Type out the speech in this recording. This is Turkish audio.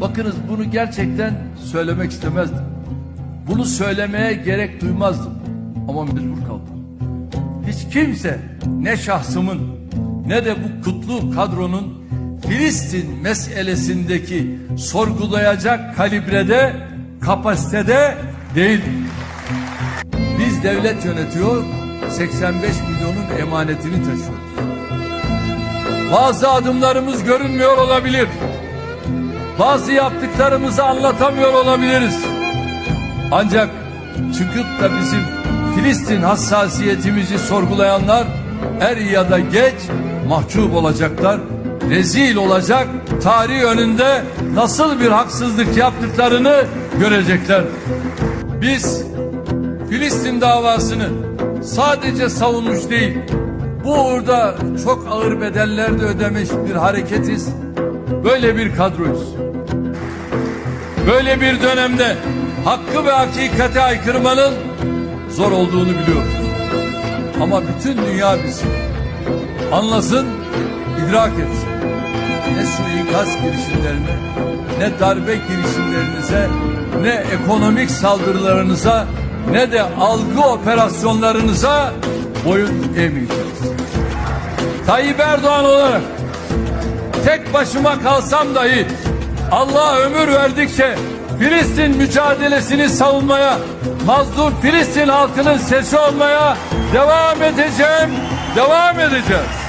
Bakınız bunu gerçekten söylemek istemezdim. Bunu söylemeye gerek duymazdım. Ama mecbur kaldım. Hiç kimse ne şahsımın ne de bu kutlu kadronun Filistin meselesindeki sorgulayacak kalibrede, kapasitede değil. Biz devlet yönetiyor, 85 milyonun emanetini taşıyoruz. Bazı adımlarımız görünmüyor olabilir. Bazı yaptıklarımızı anlatamıyor olabiliriz. Ancak çıkıp da bizim Filistin hassasiyetimizi sorgulayanlar er ya da geç mahcup olacaklar. Rezil olacak, tarih önünde nasıl bir haksızlık yaptıklarını görecekler. Biz Filistin davasını sadece savunmuş değil, bu uğurda çok ağır bedeller de ödemiş bir hareketiz. Böyle bir kadroyuz. Böyle bir dönemde hakkı ve hakikate aykırmanın zor olduğunu biliyoruz. Ama bütün dünya bizi anlasın, idrak etsin. Ne suikast girişimlerine, ne darbe girişimlerinize, ne ekonomik saldırılarınıza, ne de algı operasyonlarınıza boyun eğmeyeceğiz. Tayyip Erdoğan olarak tek başıma kalsam dahi Allah ömür verdikçe Filistin mücadelesini savunmaya, mazlum Filistin halkının sesi olmaya devam edeceğim, devam edeceğiz.